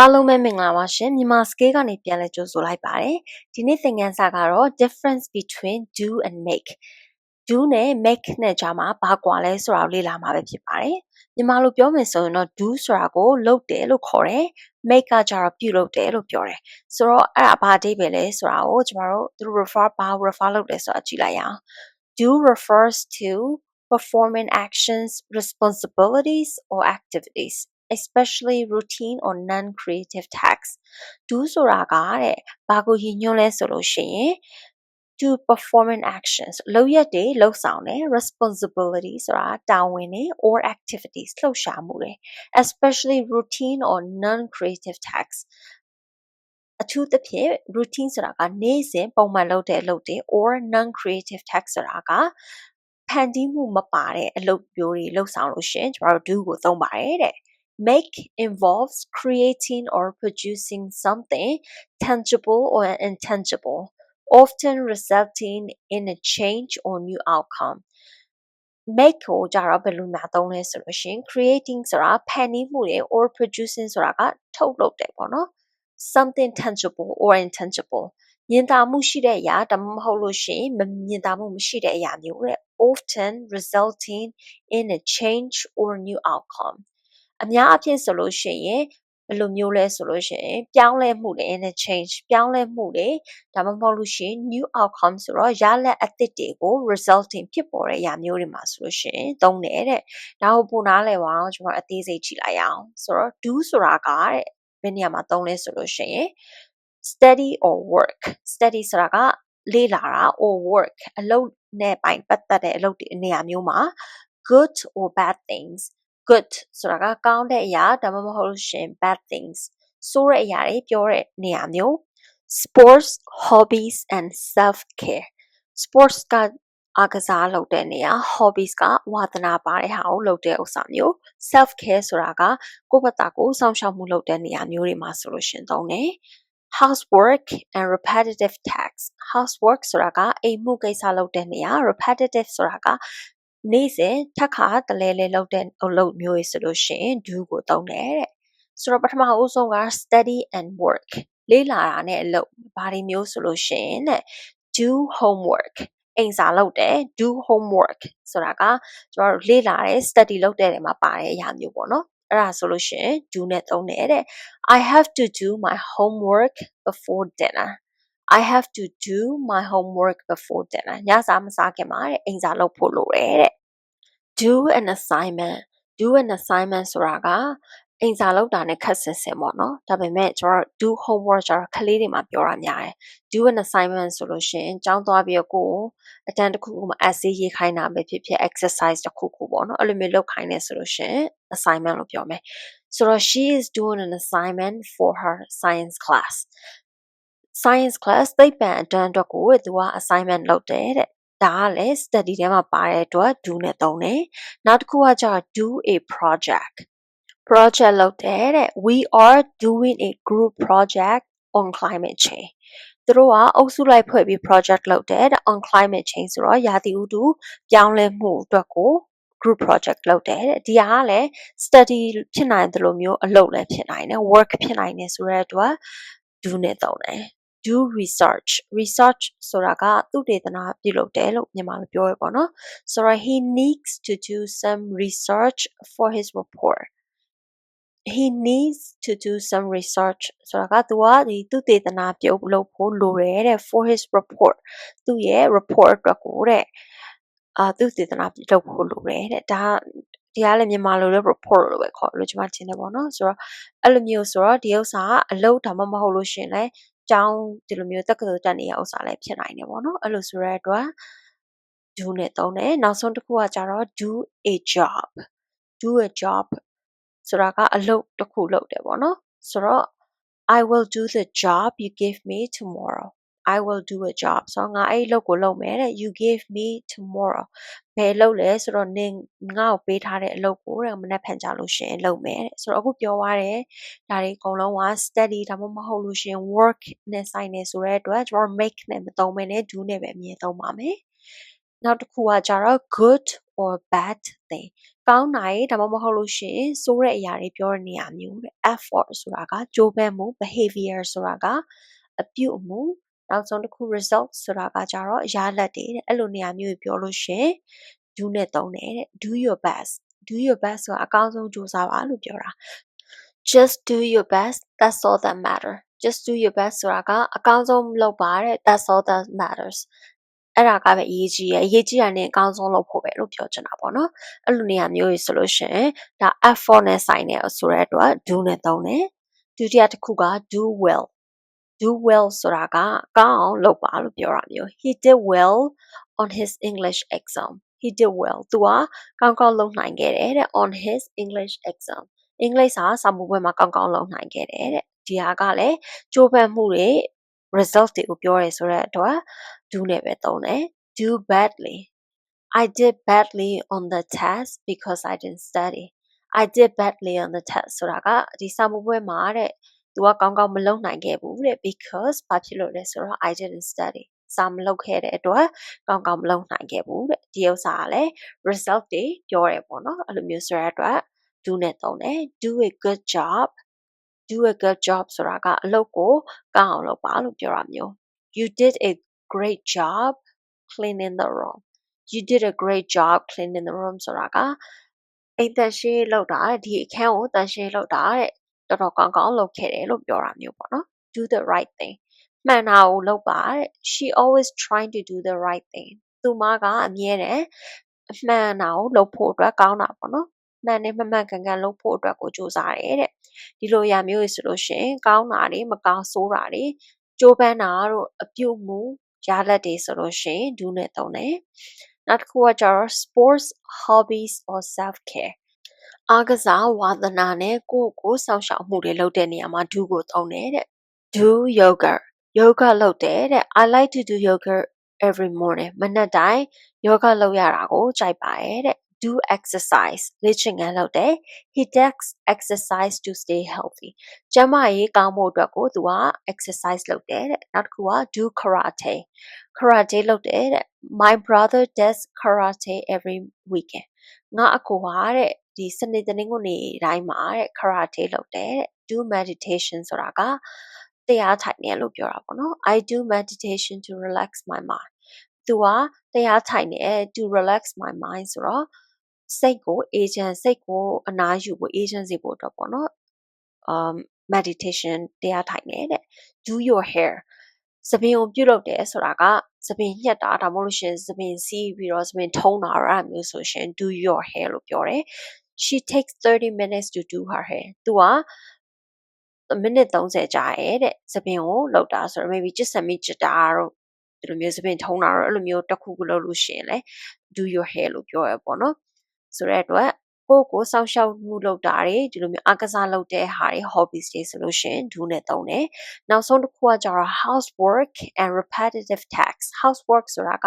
အားလုံးပဲမင်္ဂလာပါရှင်မြန်မာ scale ကနေပြန်လဲကြိုဆိုလိုက်ပါတယ်ဒီနေ့သင်ခန်းစာကတော့ difference between do and make do နဲ့ make နဲ့ကြားမှာဘာကွာလဲဆိုတာကိုလေ့လာမှာပဲဖြစ်ပါတယ်မြန်မာလိုပြောမယ်ဆိုရင်တော့ do ဆိုတာကိုလုပ်တယ်လို့ခေါ်တယ် make ကကြတော့ပြုလုပ်တယ်လို့ပြောတယ်ဆိုတော့အဲ့ဒါဘာအဓိပ္ပာယ်လဲဆိုတာကိုကျမတို့သူတို့ refer ဘာ refer လုပ်တယ်ဆိုတာကြည့်လိုက်ရအောင် do refers to performing actions responsibilities or activities especially routine or non-creative tasks do ဆိုတာကတဲ့ဘာကိုရည်ညွှန်းလဲဆိုလို့ရှိရင် to performing actions လုပ်ရက်တွေလှုပ်ဆောင်တယ် responsibility ဆိုတာတာဝန်တွေ or activities လှုပ်ရှားမှုတွေ especially routine or non-creative tasks အထူးသဖြင့် routine ဆိုတာကနေ့စဉ်ပုံမှန်လုပ်တဲ့အလုပ်တွေ or non-creative tasks ဆိုတာကဖန်တီးမှုမပါတဲ့အလုပ်မျိုးတွေလှုပ်ဆောင်လို့ရှိရင်ကျမတို့ do ကိုသုံးပါတယ်တဲ့ Make involves creating or producing something tangible or intangible, often resulting in a change or new outcome. make ကိုကြတော့ဘယ်လိုများသုံးလဲဆိုလို့ရှိရင် creating ဆိုတာဖန်တီးမှုတွေ or producing ဆိုတာကထုတ်လုပ်တယ်ပေါ့နော် something tangible or intangible မြင်သာမှုရှိတဲ့အရာဒါမှမဟုတ်လို့ရှိရင်မမြင်သာမှုမရှိတဲ့အရာမျိုးတဲ့ often resulting in a change or new outcome အများအပြားဆိုလို့ရှိရင်ဘယ်လိုမျိုးလဲဆိုလို့ရှိရင်ပြောင်းလဲမှုတွေ in a change ပြောင်းလဲမှုတွေဒါမှမဟုတ်လို့ရှိရင် new outcome ဆိုတော့ရလဒ်အသစ်တွေကို resulting ဖြစ်ပေါ်တဲ့အရာမျိုးတွေမှာဆိုလို့ရှိရင်သုံးတယ်တဲ့ဒါကိုပုံနားလဲပါအောင်ကျွန်တော်အသေးစိတ်ကြည့်လိုက်အောင်ဆိုတော့ do ဆိုတာကတဲ့ဘယ်နေရာမှာသုံးလဲဆိုလို့ရှိရင် study or work study ဆိုတာကလေ့လာတာ or work အလုပ်နဲ့ပိုင်ပတ်သက်တဲ့အလုပ်တွေနေရာမျိုးမှာ good or bad things good ဆိုတာကကောင်းတဲ့အရာဒါမှမဟုတ်လို့ရှင် bad things ဆိုးတဲ့အရာတွေပြောတဲ့နေရာမျိုး sports hobbies and self care sports ကအားကစားလုပ်တဲ့နေရာ hobbies ကဝါသနာပါတဲ့ဟာကိုလုပ်တဲ့ဥစ္စာမျိုး self care ဆိုတာကကိုယ့်ဘက်သားကိုစောင့်ရှောက်မှုလုပ်တဲ့နေရာမျိုးတွေမှာဆိုလို့ရှင်သုံးတယ် housework and repetitive tasks housework ဆိုတာကအိမ်မှုကိစ္စလုပ်တဲ့နေရာ repetitive ဆိုတာက နေ့စဉ်ထပ်ခါတလဲလဲလုပ်တဲ့အလုပ်မျိုးတွေဆိုလို့ရှိရင် do ကိုသုံးတယ်တဲ့ဆိုတော့ပထမအဦးဆုံးက study and work လေ့လာတာနဲ့အလုပ်ဘာတွေမျိုးဆိုလို့ရှိရင်တဲ့ do homework အိမ်စာလုပ်တယ် do homework ဆိုတာကကျွန်တော်တို့လေ့လာတယ် study လုပ်တဲ့နေရာမှာပါတဲ့အရာမျိုးပေါ့နော်အဲ့ဒါဆိုလို့ရှိရင် do နဲ့သုံးတယ်တဲ့ I have to do my homework before dinner I have to do my homework before dinner ညစာမစားခင်မှာတဲ့အိမ်စာလုပ်ဖို့လိုတယ်တဲ့ do an assignment do an assignment ဆိုတာကအိမ်စာလုပ်တာနဲ့ခက်ဆင်ဆင်ပေါ့နော်ဒါပေမဲ့ကျွန်တော် do homework ကျတော့ကလေးတွေမှာပြောတာများတယ် do an assignment ဆိုလို့ရှိရင်ကျောင်းသွားပြီးတော့ကိုယ်အတန်းတစ်ခုခုမှာ essay ရေးခိုင်းတာပဲဖြစ်ဖြစ် exercise တစ်ခုခုပေါ့နော်အဲ့လိုမျိုးလုပ်ခိုင်းနေဆိုလို့ရှိရင် assignment လို့ပြောမယ်ဆိုတော့ she is doing an assignment for her science class science class သိပ္ပံအတန်းအတွက်ကိုသူက assignment လုပ်တယ်တဲ့ဒါကလည်း study ထဲမှာပါတဲ့အတွက် do နဲ့သုံးတယ်နောက်တစ်ခုကကျတော့ do a project project လုပ်တယ်တဲ့ we are doing a group project on climate change သူတို့ကအုပ်စုလိုက်ဖွဲ့ပြီး project လုပ်တယ်တဲ့ on climate change ဆိုတော့ရာသီဥတုပြောင်းလဲမှုအတွက်ကို group project လုပ်တယ်တဲ့ဒီဟာကလည်း study ဖြစ်နိုင်တယ်လို့မျိုးအလုပ်လည်းဖြစ်နိုင်တယ် work ဖြစ်နိုင်တယ်ဆိုတဲ့အတွက် do နဲ့သုံးတယ် do research research ဆိုတာကသုတေသနပြုလုပ်တယ်လို့မြန်မာလိုပြောရပေါ့နော်ဆိုတော့ he needs to do some research for his report he needs to do some research ဆိုတာကသူကဒီသုတေသနပြုလုပ်ဖို့လိုတယ်တဲ့ for his report သူ့ရဲ့ report အတွက်ကိုတဲ့အာသုတေသနပြုလုပ်ဖို့လိုတယ်တဲ့ဒါဒီကလည်းမြန်မာလိုလည်း report လို့ပဲခေါ်လို့ကျွန်မထင်တယ်ပေါ့နော်ဆိုတော့အဲ့လိုမျိုးဆိုတော့ဒီဥစ္စာကအလုပ်ဒါမှမဟုတ်လို့ရှင်လဲ ကျောင်းဒီလိုမျိုးတက္ကသိုလ်တက်နေရဥစ္စာလည်းဖြစ်နိုင်တယ်ပေါ့နော်အဲ့လိုဆိုရတဲ့အတွက် do နဲ့သုံးတယ်နောက်ဆုံးတစ်ခုကကြတော့ do a job do a job ဆိုတာကအလုပ်တစ်ခုလုပ်တယ်ပေါ့နော်ဆိုတော့ I will do the job you give me tomorrow I will do a job ဆိုတော့ငါအဲ့အလုပ်ကိုလုပ်မယ်တဲ့ you give me tomorrow ဘယ်လုပ်လဲဆိုတော့နင်ငါ့ကိုပေးထားတဲ့အလုပ်ကိုတဲ့မနေ့ဖန်ကြလို့ရှင်လုပ်မယ်တဲ့ဆိုတော့အခုပြောသွားတယ်ဒါတွေအကုန်လုံးက study ဒါမှမဟုတ်လို့ရှင် work နဲ့ဆိုင်နေဆိုတဲ့အတွက်ကျွန်တော် make နဲ့မသုံးဘဲနဲ့ do နဲ့ပဲအမြင်သုံးပါမယ်နောက်တစ်ခုကကြတော့ good or bad thing ကောင်းတာတွေဒါမှမဟုတ်လို့ရှိရင်ဆိုးတဲ့အရာတွေပြောတဲ့နေရာမျိုးတဲ့ effort ဆိုတာကကြိုးပမ်းမှု behavior ဆိုတာကအပြုအမူ နောက်ဆုံးတစ်ခု result ဆိုတာကကြတော့ရလဒ်တွေတဲ့အဲ့လိုနေရာမျိုးပြောလို့ရှိရင် do နဲ့သုံးတယ်တဲ့ do your best do your best ဆိုတာအကောင်းဆုံးကြိုးစားပါလို့ပြောတာ just do your best that's all that matter just do your best ဆိုတာကအကောင်းဆုံးလုပ်ပါတဲ့ that's all that matters အဲ့ဒါကပဲအရေးကြီးရယ်အရေးကြီးတာနဲ့အကောင်းဆုံးလုပ်ဖို့ပဲလို့ပြောချင်တာပေါ့နော်အဲ့လိုနေရာမျိုးကြီးဆိုလို့ရှိရင်ဒါ effort နဲ့ဆိုင်နေဆိုတဲ့အတွက် do နဲ့သုံးတယ်ဒုတိယတစ်ခုက do well do well ဆိုတာကကောင်းအောင်လုပ်ပါလို့ပြောတာမျိုး he did well on his english exam he did well သူကကောင်းကောင်းလုပ်နိုင်ခဲ့တယ်တဲ့ on his english exam အင်္ဂလိပ်စာစာမှုပွဲမှာကောင်းကောင်းလုပ်နိုင်ခဲ့တယ်တဲ့ဒီဟာကလည်းကြိုးပမ်းမှုတွေ result တွေကိုပြောရဲဆိုတဲ့အတွက် do နဲ့ပဲသုံးတယ် do badly I did badly on the test because I didn't study I did badly on the test ဆိုတာကဒီစာမှုပွဲမှာတဲ့ သူကကောင်းကောင်းမလုပ်နိုင်ခဲ့ဘူးတဲ့ because ဘာဖြစ်လို့လဲဆိုတော့ I didn't study စာမလုပ်ခဲ့တဲ့အတွက်ကောင်းကောင်းမလုပ်နိုင်ခဲ့ဘူးတဲ့ဒီဥစ္စာကလည်း result တွေပြောရဲပေါ့နော်အဲ့လိုမျိုးဆိုတဲ့အတွက် do နဲ့သုံးတယ် do a good job do a good job ဆိုတာကအလုပ်ကိုကောင်းအောင်လုပ်ပါလို့ပြောတာမျိုး you did a great job cleaning the room you did a great job cleaning the room ဆိုတာကအိမ်သက်ရှင်းလုပ်တာဒီအခန်းကိုတန်ရှင်းလုပ်တာတဲ့ တော်တော်ကောင်းကောင်းလုပ်ခဲ့တယ်လို့ပြောတာမျိုးပေါ့နော် do the right thing မှန်တာကိုလုပ်ပါတဲ့ she always trying to do the right thing သူမကအမြဲတမ်းအမှန်တာကိုလုပ်ဖို့အတွက်ကောင်းတာပေါ့နော်မှန်နဲ့မမှန်ကန်ကန်လုပ်ဖို့အတွက်ကိုစူးစမ်းတယ်တဲ့ဒီလိုအရာမျိုးဆိုလို့ရှိရင်ကောင်းတာတွေမကောင်းဆိုးတာတွေကြိုးပမ်းတာတို့အပြုတ်မှုရလဒ်တွေဆိုလို့ရှိရင် do နဲ့သုံးတယ်နောက်တစ်ခုကကျတော့ sports hobbies or self care အားကစားဝါသနာနဲ့ကိုယ့်ကိုစောင့်ရှောက်မှုတွေလုပ်တဲ့နေရာမှာ do ကိုသုံးတယ်တဲ့ do yoga yoga လုပ်တယ်တဲ့ I like to do yoga every morning မနက်တိုင်း yoga လုပ်ရတာကိုကြိုက်ပါတယ်တဲ့ do exercise လေ့ကျင့်ခန်းလုပ်တယ် he does exercise to stay healthy ကျန်းမာရေးကောင်းဖို့အတွက်ကိုသူက exercise လုပ်တယ်တဲ့နောက်တစ်ခုက do karate karate လုပ်တယ်တဲ့ my brother does karate every weekend ငါအကိုကတဲ့ ဒီစနေတနင်္ဂနွေတိုင်းမှာတဲ့ karate လုပ်တယ်တဲ့ do meditation ဆိုတာကတရားထိုင်နေလို့ပြောတာပေါ့နော် I do meditation to relax my mind သူကတရားထိုင်နေ to relax my mind ဆိုတော့စိတ်ကို agent စိတ်ကိုအနားယူဖို့ agent စီဖို့အတွက်ပေါ့နော် um meditation တရားထိုင်နေတဲ့ do your hair သပင်ကိုပြုတ်လုပ်တယ်ဆိုတာကသပင်ညှက်တာဒါမှမဟုတ်လို့ရှင်သပင်စီးပြီးတော့သပင်ထုံးတာအဲ့မျိုးဆိုရှင် do your hair လို့ပြောတယ် she takes 30 minutes to do her hair သူကမိနစ်30ကြာရဲ့တဲ့သပင်ကိုလောက်တာဆိုတော့ maybe ကျစ်စံမိကျစ်တာတော့ဒီလိုမျိုးသပင်ထုံးတာတော့အဲ့လိုမျိုးတစ်ခုခုလုပ်လို့ရှိရင်လေ do your hair လို့ပြောရပေါ့နော်ဆိုတဲ့အတွက်ကိုယ့်ကိုစောင့်ရှောက်မှုလုပ်တာတွေဒီလိုမျိုးအကစားလုပ်တဲ့ဟာတွေ hobbies တွေဆိုလို့ရှိရင် do နဲ့သုံးတယ်နောက်ဆုံးတစ်ခုကကျတော့ housework and repetitive tasks housework ဆိုတာက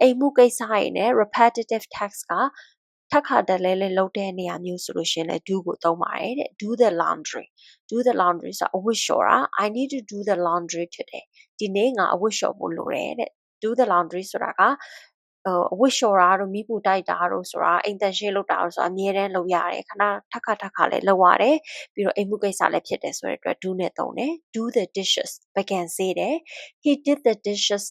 အိမ်မှုကိစ္စတွေနဲ့ repetitive tasks က ထပ်ခါတလဲလဲလုပ်တဲ့နေရာမျိုးဆိုလို့ရှိရင်လည်း do ကိုသုံးပါတယ်တဲ့ do the laundry do the laundry ဆိုတာအဝတ်လျှော်တာ I need to do the laundry today ဒီနေ့ငါအဝတ်လျှော်ဖို့လိုတယ်တဲ့ do the laundry ဆိုတာကအဝတ်လျှော်တာတို့မိဖို့တိုက်တာတို့ဆိုတာအိမ်တန်ရှင်းလုပ်တာတို့ဆိုတာအမြဲတမ်းလုပ်ရတယ်ခဏထပ်ခါထပ်ခါလည်းလုပ်ရတယ်ပြီးတော့အိမ်မှုကိစ္စလည်းဖြစ်တယ်ဆိုတဲ့အတွက် do နဲ့သုံးတယ် do the dishes ပကံစေးတယ် he did the dishes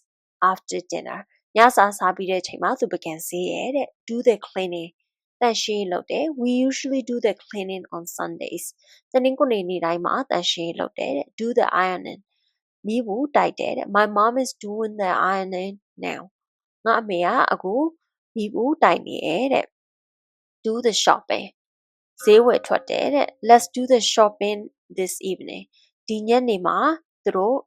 after dinner ညစာစားပြီးတဲ့အချိန်မှာသူပကံစေးရတဲ့ do the cleaning တန်ရှင်းလုပ်တယ် we usually do the cleaning on sundays တနင်္ဂနွေနေ့တိုင်းမှာတန်ရှင်းလုပ်တယ် do the ironing မိဘူးတိုက်တယ် my mom is doing the ironing now ငါအမေကအခုမိဘူးတိုင်နေရဲ့တဲ့ do the shopping ဈေးဝယ်ထွက်တယ်တဲ့ let's do the shopping this evening ဒီညနေမှာသူတို့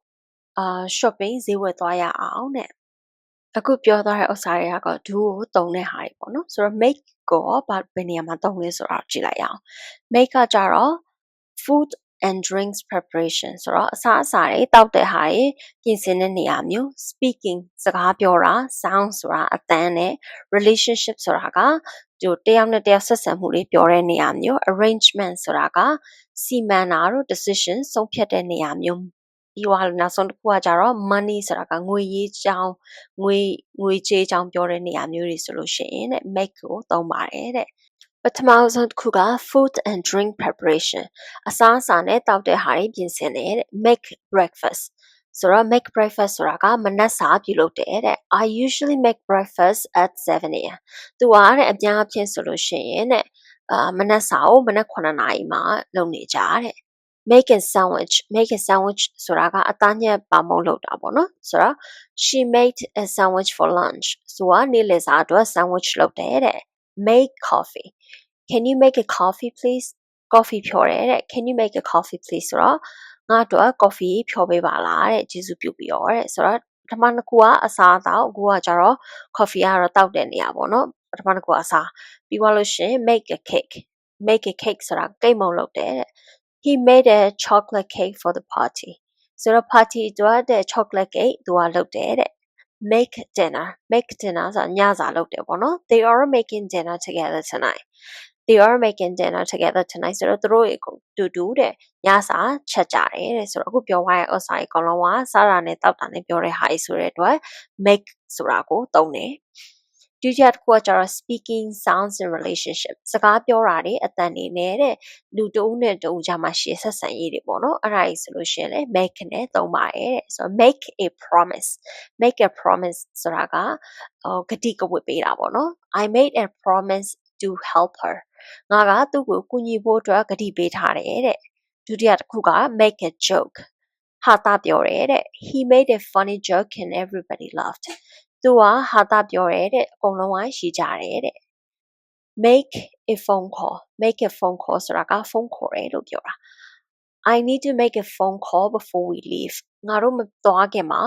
အာ shopping ဈေးဝယ်သွားရအောင်တဲ့အခုပြောသွားတဲ့ဥစ္စာတွေက do ကိုတုံတဲ့ဟာတွေပေါ့နော်ဆိုတော့ make ကိုဘာဘယ်နေရာမှာတုံလဲဆိုတာကြည့်လိုက်အောင် make ကကြတော့ food and drinks preparation ဆိုတော့အစားအစာတွေတောက်တဲ့ဟာတွေပြင်ဆင်တဲ့နေရာမျိုး speaking စကားပြောတာ sound ဆိုတာအတန်းနဲ့ relationship ဆိုတာကဒီတယောက်နဲ့တယောက်ဆက်ဆံမှုလေးပြောတဲ့နေရာမျိုး arrangement ဆိုတာကစီမံတာတို့ decision ဆုံးဖြတ်တဲ့နေရာမျိုး ပြီးသွားလို့နောက်ဆုံးတစ်ခုကကြတော့ money ဆိုတာကငွေရေးကြောင်းငွေငွေကြေးကြောင်းပြောတဲ့နေရာမျိုးတွေဆိုလို့ရှိရင်တဲ့ make ကိုသုံးပါတယ်တဲ့ပထမဆုံးတစ်ခုက food and drink preparation အစားအစာနဲ့တောက်တဲ့ဟာတွေပြင်ဆင်တယ်တဲ့ make breakfast ဆိုတော့ make breakfast ဆိုတာကမနက်စာပြုလုပ်တယ်တဲ့ I usually make breakfast at 7 am သူကတဲ့အများအပြားဆိုလို့ရှိရင်တဲ့အာမနက်စာကိုမနက်9နာရီမှာလုပ်နေကြတဲ့ make a sandwich make a sandwich ဆိုတာကအသားညက်ပါမုံလုပ်တာပေါ့နော်ဆိုတော့ she made a sandwich for lunch ဆိုတော့နေ့လယ်စာအတွက် sandwich လုပ်တယ်တဲ့ make coffee can you make a coffee please coffee ဖြော်တယ်တဲ့ can you make a coffee please ဆိုတော့ငါတို့ coffee ဖြော်ပေးပါလားတဲ့ကျေးဇူးပြုပြီးတော့တဲ့ဆိုတော့ပထမတစ်ခုကအစားအသောက်အခုကကျတော့ coffee ကတော့တောက်တဲ့နေရာပေါ့နော်ပထမတစ်ခုကအစားပြီးသွားလို့ရှိရင် make a cake make a cake ဆိုတာကိတ်မုံလုပ်တယ်တဲ့ he made a chocolate cake for the party ဆိုတော့ party အတွက်တဲ့ chocolate cake သူကလုပ်တယ်တဲ့ make dinner make dinner ဆိုတာညစာလုပ်တယ်ပေါ့နော် they are making dinner together tonight they are making dinner together tonight ဆိုတော့သူတို့ကိုတူတူတဲ့ညစာချက်ကြတယ်တဲ့ဆိုတော့အခုပြောသွားတဲ့ဥစ္စာကြီးအကုန်လုံးကစားတာနဲ့တောက်တာနဲ့ပြောတဲ့ဟာကြီးဆိုတဲ့အတွက် make ဆိုတာကိုသုံးတယ် ဒုတိယတစ်ခုကကျတော့ speaking sounds in relationship စကားပြောတာတွေအတန်နေနဲ့တဲ့လူတဦးနဲ့တဦးကြားမှာရှေ့ဆက်ဆံရေးတွေပေါ့နော်အဲ့ဒါကြီးဆိုလို့ရှိရင်လည်း make နဲ့သုံးပါတယ်တဲ့ဆိုတော့ make a promise make a promise ဆိုတာကဟိုဂတိကဝတ်ပေးတာပေါ့နော် I made a promise to help her ငါကသူ့ကိုကူညီဖို့အတွက်ဂတိပေးထားတယ်တဲ့ဒုတိယတစ်ခုက make a joke ဟာတာပြောတယ်တဲ့ he made a funny joke and everybody laughed သူကဟာတာပြောတယ်တဲ့အကုန်လုံးကရှိကြတယ်တဲ့ make a phone call make a phone call ဆိုတာကဖုန်းခေါ်တယ်လို့ပြောတာ I need to make a phone call before we leave ငါတို့မသွားခင်မှာ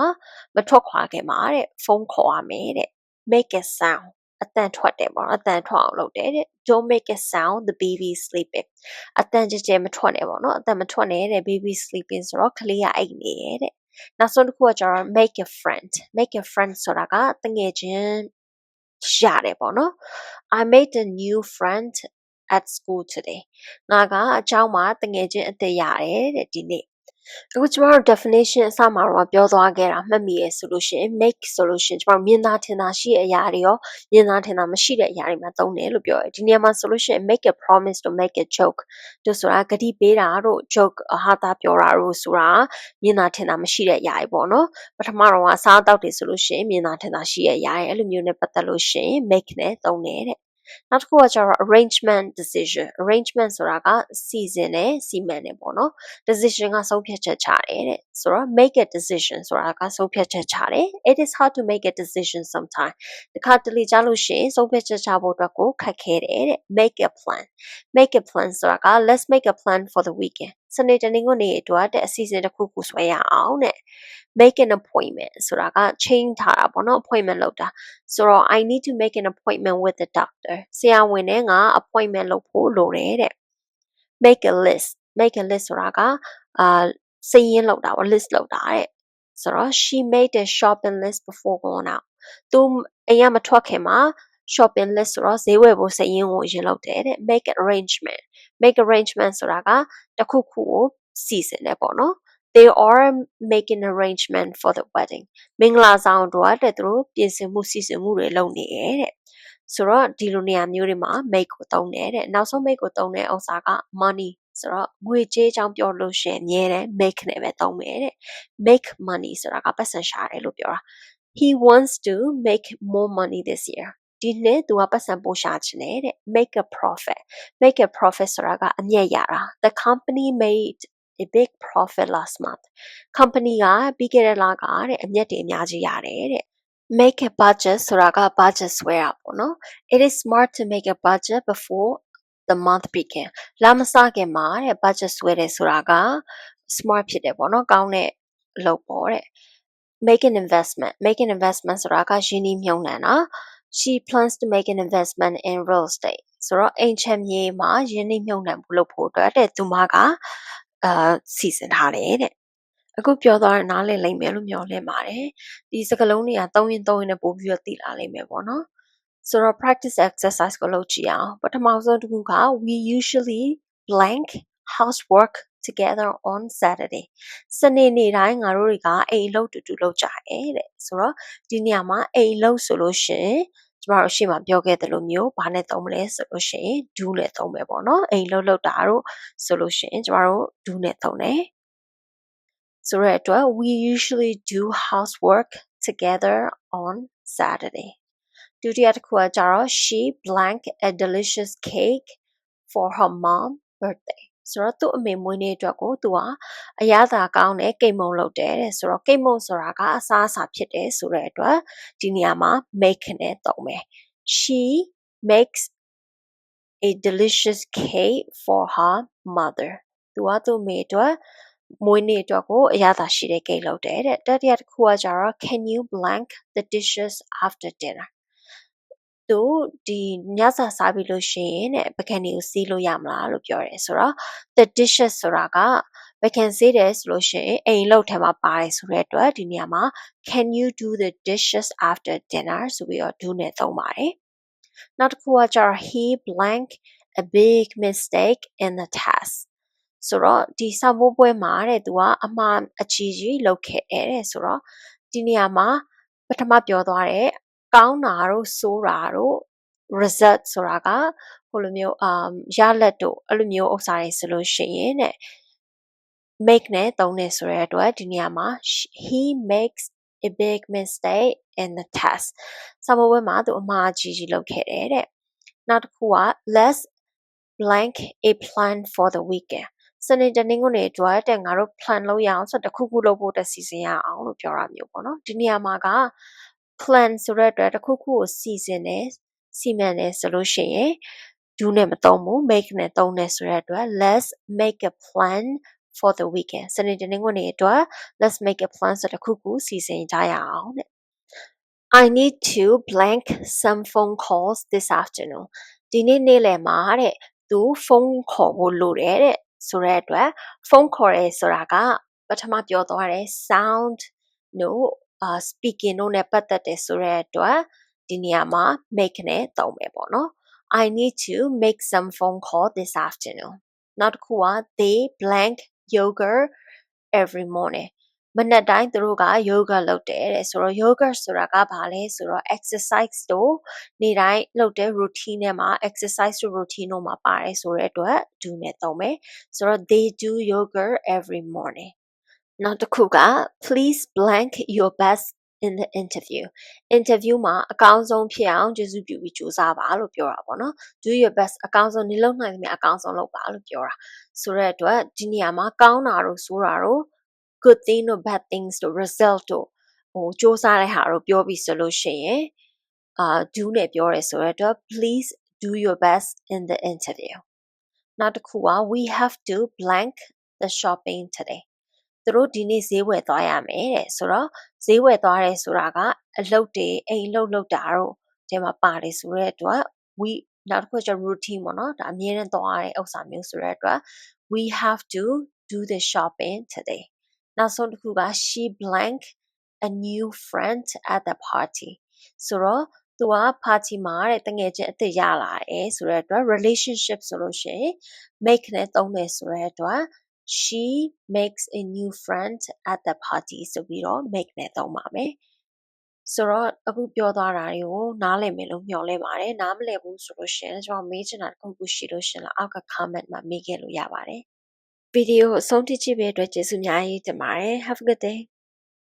မထွက်ခွာခင်မှာတဲ့ဖုန်းခေါ်ရမယ်တဲ့ make a sound အတန်ထွက်တယ်ပေါ့နော်အတန်ထွက်အောင်လုပ်တယ်တဲ့ don't make a sound the baby is sleeping အတန်ကြဲကြဲမထွက်နဲ့ပေါ့နော်အတန်မထွက်နဲ့တဲ့ baby sleeping ဆိုတော့ကလေးကအိတ်နေရဲ့တဲ့ နောက်ဆုံးတစ်ခုကကျတော့ make a friend make a friend ဆိုတာကတငယ်ချင်းရတယ်ပေါ့နော် I made a new friend at school today ငါကအเจ้าမှာတငယ်ချင်းအသက်ရတယ်တဲ့ဒီနေ့ အခုကျမတို့ definition အစမှာတော့ပြောသွားခဲ့တာမှတ်မိရဆိုလို့ရှိရင် make ဆိုလို့ရှိရင်ကျမတို့မြင်သာထင်သာရှိတဲ့အရာတွေရောမြင်သာထင်သာမရှိတဲ့အရာတွေမှာသုံးတယ်လို့ပြောတယ်ဒီနေရာမှာဆိုလို့ရှိရင် make a promise to make a joke တို့ဆိုတာဂတိပေးတာတို့ joke ဟာတာပြောတာတို့ဆိုတာမြင်သာထင်သာမရှိတဲ့အရာတွေပေါ့နော်ပထမတော့အစားအသောက်တွေဆိုလို့ရှိရင်မြင်သာထင်သာရှိတဲ့အရာတွေအဲ့လိုမျိုးနဲ့ပတ်သက်လို့ရှိရင် make နဲ့သုံးတယ်တဲ့ နောက်တစ်ခုကကျတော့ arrangement decision arrangement ဆိုတာကစီစဉ်တယ်စီမံတယ်ပေါ့နော် decision ကဆုံးဖြတ်ချက်ချတယ်တဲ့ဆိုတော့ make a decision ဆိုတာကဆုံးဖြတ်ချက်ချတယ် it is hard to make a decision sometime တခါတလေကြားလို့ရှိရင်ဆုံးဖြတ်ချက်ချဖို့အတွက်ကိုခက်ခဲတယ်တဲ့ make a plan make a plan ဆိုတာက let's make a plan for the weekend စနေတနင်္ဂနွေနေ့အတွက်တဲ့အစီအစဉ်တစ်ခုခုဆွဲရအောင်တဲ့ make an appointment ဆိုတာက change ထားတာပေါ့နော် appointment လုပ်တာဆိုတော့ I need to make an appointment with the doctor ဆရာဝန်နဲ့ငါ appointment လုပ်ဖို့လိုတယ်တဲ့ make a list make a list ဆိုတာကအာစာရင်းလုပ်တာပေါ့ list လုပ်တာတဲ့ဆိုတော့ she made a shopping list before going out သူအိမ်ကမထွက်ခင်မှာ shopping list ဆိုတော့ဈေးဝယ်ဖို့စာရင်းကိုရင်လုပ်တယ်တဲ့ make arrangement make arrangement ဆိုတာကတစ်ခုခုကိုစီစဉ်တယ်ပေါ့နော် they are making arrangement for the wedding မင်္ဂလာဆောင်အတွက်တဲ့သူတို့ပြင်ဆင်မှုစီစဉ်မှုတွေလုပ်နေရဲ့တဲ့ဆိုတော့ဒီလိုနေရာမျိုးတွေမှာ make ကိုသုံးတယ်တဲ့နောက်ဆုံး make ကိုသုံးတဲ့ဥစ္စာက money ဆိုတော့ငွေကြေးအကြောင်းပြောလို့ရှိရင်အမြဲတမ်း make နဲ့ပဲသုံးမယ်တဲ့ make money ဆိုတာကပတ်စံရှာတယ်လို့ပြောတာ he wants to make more money this year ဒီနှစ်သူကပတ်စံပို့ရှာချင်တယ်တဲ့ make a profit make a profit ဆိုတာကအမြတ်ရတာ the company made a big profit last month company ကပြီးခဲ့တဲ့လကတဲ့အမြတ်တွေအများကြီးရတယ်တဲ့ make a budget ဆိုတာက budget ဆွဲတာပေါ့နော် it is smart to make a budget before the month begin လာမစခင်မှာတဲ့ budget ဆွဲတယ်ဆိုတာက smart ဖြစ်တယ်ပေါ့နော်ကောင်းတဲ့အလုပ်ပေါ့တဲ့ make an investment make an investment ဆိုတာကယင်းနှီးမြှုပ်နှံတာ she plans to make an investment in real estate ဆိုတော့အိမ်ချမ်းမြေမှာယင်းနှိမ့်မြုပ်နှံမှုလုပ်ဖို့အတွက်တဲ့သူမကအာစီစဉ်ထားတယ်တဲ့အခုပြောသွားတဲ့နားလည်လိမ့်မယ်လို့မျှော်လင့်ပါတယ်ဒီစကားလုံးတွေကသုံးရင်သုံးရင်နဲ့ပို့ပြီးတော့သိလာလိမ့်မယ်ပေါ့နော်ဆိုတော့ practice exercise ကိုလုပ်ကြည့်အောင်ပထမဆုံးတစ်ခုက we usually blank housework together on Saturday စနေနေ့တိုင်းငါတို့တွေကအိမ်အလုပ်တူတူလုပ်ကြတယ်တဲ့ဆိုတော့ဒီနေရာမှာအိမ်အလုပ်ဆိုလို့ရှိရင်ကျကျမတို့ရှေ့မှာပြောခဲ့သလိုမျိုးဘာနဲ့သုံးမလဲဆိုလို့ရှိရင် do နဲ့သုံးမယ်ပေါ့နော်အိမ်လှုပ်လှုပ်တာတို့ဆိုလို့ရှိရင်ကျမတို့ do နဲ့သုံးတယ်ဆိုတဲ့အတွက် we usually do housework together on Saturday ဒုတိယတစ်ခုကကြတော့ she blank a delicious cake for her mom birthday ဆိုတော့သူ့အမေမွေးနေ့အတွက်ကိုသူကအရသာကောင်းတဲ့ကိတ်မုံလုပ်တယ်တဲ့ဆိုတော့ကိတ်မုံဆိုတာကအစားအစာဖြစ်တယ်ဆိုတဲ့အတွက်ဒီနေရာမှာ make နဲ့သုံးမယ် she makes a delicious cake for her mother သူကသူ့အမေအတွက်မွေးနေ့အတွက်ကိုအရသာရှိတဲ့ကိတ်လုပ်တယ်တဲ့တတိယတစ်ခုကကြတော့ can you blank the dishes after dinner သူဒီညစာစားပြီးလို့ရှိရင်တဲ့ပကံတွေကိုစီးလို့ရမလားလို့ပြောတယ်ဆိုတော့ the dishes ဆိုတာကပကံစီးတယ်ဆိုလို့ရှိရင်အိမ်လောက်ထဲမှာပါတယ်ဆိုတဲ့အတွက်ဒီနေရာမှာ can you do the dishes after dinner ဆိုပြီးတော့ do နဲ့သုံးပါတယ်နောက်တစ်ခုကကျတော့ he blank a big mistake in the test ဆိုတော့ဒီစာမိုးပွဲမှာတဲ့သူကအမှားအကြီးကြီးလုပ်ခဲ့တယ်တဲ့ဆိုတော့ဒီနေရာမှာပထမပြောသွားတဲ့ ကောင်းတာတို့ဆိုးတာတို့ result ဆိုတာကဟိုလိုမျိုး um ရလက်တို့အဲ့လိုမျိုးဥစ္စာတွေဆိုလို့ရှိရင်တဲ့ make နဲ့သုံးနေဆိုတဲ့အတွက်ဒီနေရာမှာ he makes a big mistake in the test စာမေးပွဲမှာသူအမှားကြီးကြီးလုပ်ခဲ့တယ်တဲ့နောက်တစ်ခုက let's blank a plan for the weekend စနေတနင်္ဂနွေအတွက်တဲ့ငါတို့ plan လုပ်ရအောင်ဆိုတော့တခုခုလုပ်ဖို့တက်စီစဉ်ရအောင်လို့ပြောတာမျိုးပေါ့နော်ဒီနေရာမှာက plan ဆိုတဲ့အတွက်တစ်ခုခုကိုစီစဉ်တယ်စီမံတယ်ဆိုလို့ရှိရင် do နဲ့မသုံးဘူး make နဲ့သုံးတယ်ဆိုတဲ့အတွက် let's make a plan for the weekend စနေတနင်္ဂနွေအတွက် let's make a plan ဆိုတဲ့တစ်ခုခုစီစဉ်ကြရအောင်တဲ့ I need to blank some phone calls this afternoon ဒီနေ့နေ့လယ်မှာတဲ့သူဖုန်းခေါ်ဖို့လိုတယ်တဲ့ဆိုတဲ့အတွက်ဖုန်းခေါ်ရဲဆိုတာကပထမပြောသွားတယ် sound တို့ uh speaking တို့နဲ့ပတ်သက်တယ်ဆိုတဲ့အတွက်ဒီနေရာမှာ make နဲ့သုံးမယ်ပေါ့နော် I need to make some phone call this afternoon နောက်တစ်ခုက they blank yoga every morning မနက်တိုင်းသူတို့က yoga လုပ်တယ်တဲ့ဆိုတော့ yoga ဆိုတာကဘာလဲဆိုတော့ exercise တို့နေ့တိုင်းလုပ်တဲ့ routine ထဲမှာ exercise တို့ routine တို့မှာပါတယ်ဆိုတဲ့အတွက် do နဲ့သုံးမယ်ဆိုတော့ they do yoga every morning နောက်တစ်ခုက please blank your best in the interview interview မှာအကောင်းဆုံးဖြစ်အောင်ကျေးဇူးပြုပြီးကြိုးစားပါလို့ပြောတာပေါ့နော် do your best အကောင်းဆုံးနေလုံးနိုင်သမျှအကောင်းဆုံးလုပ်ပါလို့ပြောတာဆိုတဲ့အတွက်ဒီနေရာမှာကောင်းတာတို့ဆိုးတာတို့ good thing တို့ bad things တို့ result တို့ဟိုစူးစမ်းတဲ့ဟာတို့ပြောပြီးဆိုလို့ရှိရင်အာ do နဲ့ပြောရဲဆိုတဲ့အတွက် please do your best in the interview နောက်တစ်ခုက we have to blank the shopping today သူတို့ဒီနေ့ဈေးဝယ်သွားရမယ်တဲ့ဆိုတော့ဈေးဝယ်သွားတယ်ဆိုတာကအလုပ်တွေအိမ်လုပ်လုပ်တာတို့ဒီမှာပါတယ်ဆိုတဲ့အတွက် we နောက်တစ်ခုကျ routine ပေါ့နော်ဒါအမြဲတမ်းသွားရတဲ့ဥစ္စာမျိုးဆိုတဲ့အတွက် we have to do the shopping today နောက်ဆုံးတစ်ခုက she blank a new friend at the party ဆိုတော့သူက party မှာတဲ့တငယ်ချင်းအစ်စ်ရလာတယ်ဆိုတဲ့အတွက် relationship ဆိုလို့ရှိရင် make နဲ့သုံးတယ်ဆိုတဲ့အတွက် she makes a new friend at the party ဆိုပြီးတော့ make နဲ့သုံးပါမယ်ဆိုတော့အခုပြောသွားတာတွေကိုနားလည်မယ်လို့မျှော်လင့်ပါတယ်နားမလည်ဘူးဆိုလို့ရှိရင်ကျွန်တော်မေးချင်တာတစ်ခုခုရှိလို့ရှင်လားအောက်က comment မှာမေးခဲ့လို့ရပါတယ်ဗီဒီယိုအဆုံးထိကြည့်ပေးတဲ့အတွက်ကျေးဇူးအများကြီးတင်ပါတယ် have a good day